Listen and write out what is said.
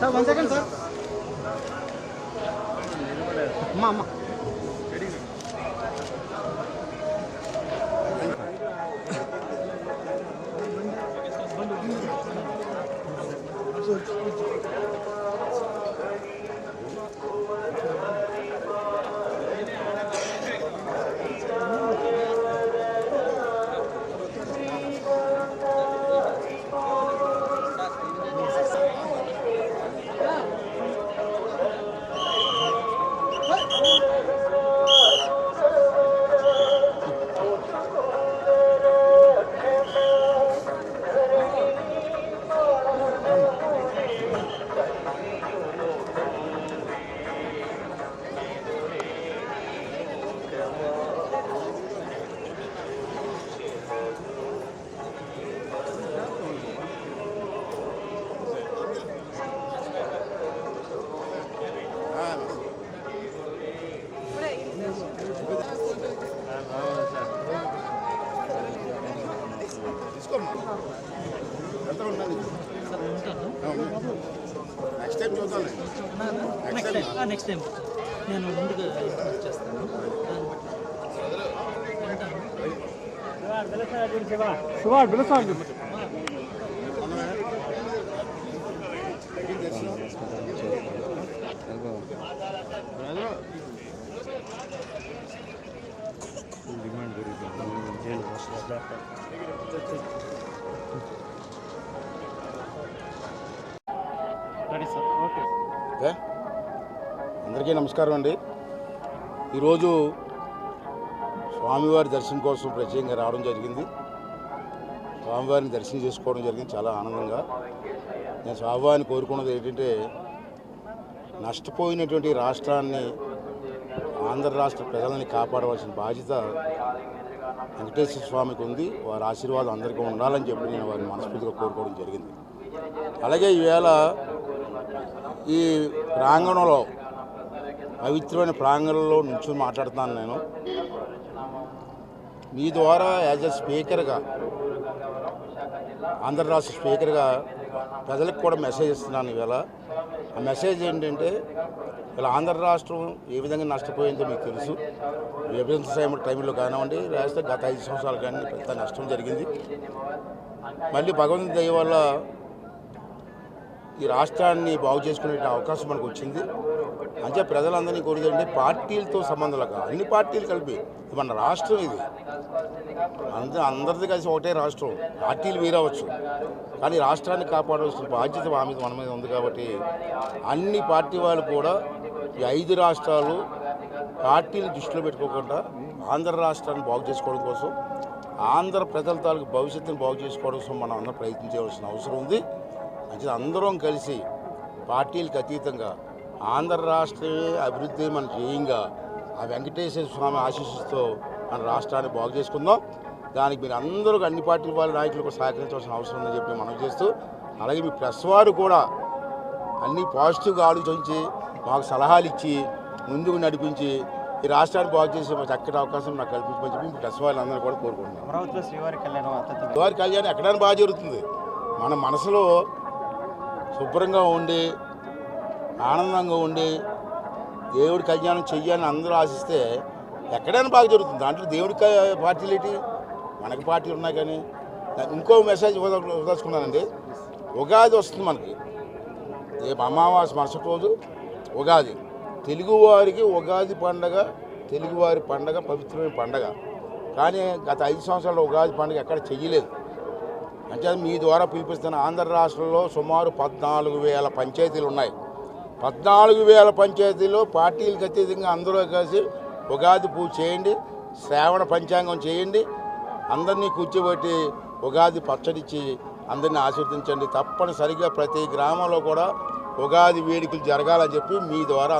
Sir one second sir అమ్మా అమ్మ next time చూద్దాం నెక్స్ట్ టైం నెక్స్ట్ టైం నేను ముందుగా చేస్తాను రెడీ సార్ ఓకే ఓకే. అందరికీ నమస్కారం అండి. ఈరోజు స్వామివారి దర్శనం కోసం ప్రత్యేకంగా రావడం జరిగింది. స్వామివారిని దర్శనం చేసుకోవడం జరిగింది. చాలా ఆనందంగా. నేను స్వామివారిని కోరుకున్నది ఏంటంటే నష్టపోయినటువంటి రాష్ట్రాన్ని ఆంధ్ర రాష్ట్ర ప్రజలని కాపాడవలసిన బాధ్యత వెంకటేశ్వర స్వామికి ఉంది. వారి ఆశీర్వాదం అందరికీ ఉండాలని చెప్పి నేను వారిని మనస్ఫూర్తిగా కోరుకోవడం జరిగింది. అలాగే ఈవేళ ఈ ప్రాంగణంలో పవిత్రమైన ప్రాంగణంలో నుంచి మాట్లాడుతున్నాను నేను. మీ ద్వారా యాజ్ ఎ స్పీకర్గా ఆంధ్ర రాష్ట్ర స్పీకర్గా ప్రజలకు కూడా మెసేజ్ ఇస్తున్నాను ఇవాళ. ఆ మెసేజ్ ఏంటంటే ఇలా ఆంధ్ర రాష్ట్రం ఏ విధంగా నష్టపోయిందో మీకు తెలుసు. విభజన టైం టైంలో కానివ్వండి లేకపోతే గత ఐదు సంవత్సరాలు కానీ పెద్ద నష్టం జరిగింది. మళ్ళీ భగవంతుని దయ వల్ల ఈ రాష్ట్రాన్ని బాగు చేసుకునే అవకాశం మనకు వచ్చింది. అంటే ప్రజలందరినీ కోరేదంటే పార్టీలతో సంబంధం లేక అన్ని పార్టీలు కలిపి మన రాష్ట్రం ఇది. అంత అందరిది కలిసి ఒకటే రాష్ట్రం. పార్టీలు వేరవచ్చు. కానీ రాష్ట్రాన్ని కాపాడవలసిన బాధ్యత మా మీద మన మీద ఉంది కాబట్టి అన్ని పార్టీ వాళ్ళు కూడా ఈ ఐదు రాష్ట్రాలు పార్టీలు దృష్టిలో పెట్టుకోకుండా ఆంధ్ర రాష్ట్రాన్ని బాగు చేసుకోవడం కోసం ఆంధ్ర ప్రజల తాలూకు భవిష్యత్తును బాగు చేసుకోవడం కోసం మనం అందరం ప్రయత్నించవలసిన అవసరం ఉంది. అంటే అందరం కలిసి పార్టీలకు అతీతంగా ఆంధ్ర రాష్ట్రమే అభివృద్ధి మన ధ్యేయంగా ఆ వెంకటేశ్వర స్వామి ఆశీస్సుతో మన రాష్ట్రాన్ని బాగు చేసుకుందాం. దానికి మీరు అందరూ అన్ని పార్టీల వాళ్ళ నాయకులకు సహకరించవలసిన అవసరం ఉందని చెప్పి మనం చేస్తూ అలాగే మీ ప్రెస్ వారు కూడా అన్ని పాజిటివ్గా ఆలోచించి మాకు సలహాలు ఇచ్చి ముందుకు నడిపించి ఈ రాష్ట్రాన్ని బాగు చేసే చక్కటి అవకాశం నాకు కల్పించమని చెప్పి మీ ప్రెస్ వాళ్ళందరూ కూడా కోరుకుంటున్నాం శ్రీవారి కళ్యాణం అత్యంత వారి కళ్యాణం ఎక్కడైనా బాగా జరుగుతుంది. మన మనసులో శుభ్రంగా ఉండి ఆనందంగా ఉండి దేవుడి కళ్యాణం చెయ్యాలని అందరూ ఆశిస్తే ఎక్కడైనా బాగా జరుగుతుంది. దాంట్లో దేవుడి పార్టీలు ఏంటి? మనకి పార్టీలు ఉన్నాయి కానీ ఇంకో మెసేజ్ వదలుచుకున్నానండి. ఉగాది వస్తుంది మనకి. రేపు అమావాస్య మరుసటి రోజు ఉగాది. తెలుగువారికి ఉగాది పండగ తెలుగువారి పండగ పవిత్రమైన పండగ. కానీ గత ఐదు సంవత్సరాల ఉగాది పండుగ ఎక్కడ చెయ్యలేదు. అంటే మీ ద్వారా పిలిపిస్తున్న ఆంధ్ర రాష్ట్రంలో సుమారు పద్నాలుగు వేల పంచాయతీలు ఉన్నాయి. పద్నాలుగు వేల పంచాయతీలో పార్టీలకు అతీతంగా అందరూ కలిసి ఉగాది పూజ చేయండి శ్రావణ పంచాంగం చేయండి అందరినీ కూర్చోబెట్టి ఉగాది పచ్చడిచ్చి అందరినీ ఆశీర్వదించండి. తప్పనిసరిగా ప్రతి గ్రామంలో కూడా ఉగాది వేడుకలు జరగాలని చెప్పి మీ ద్వారా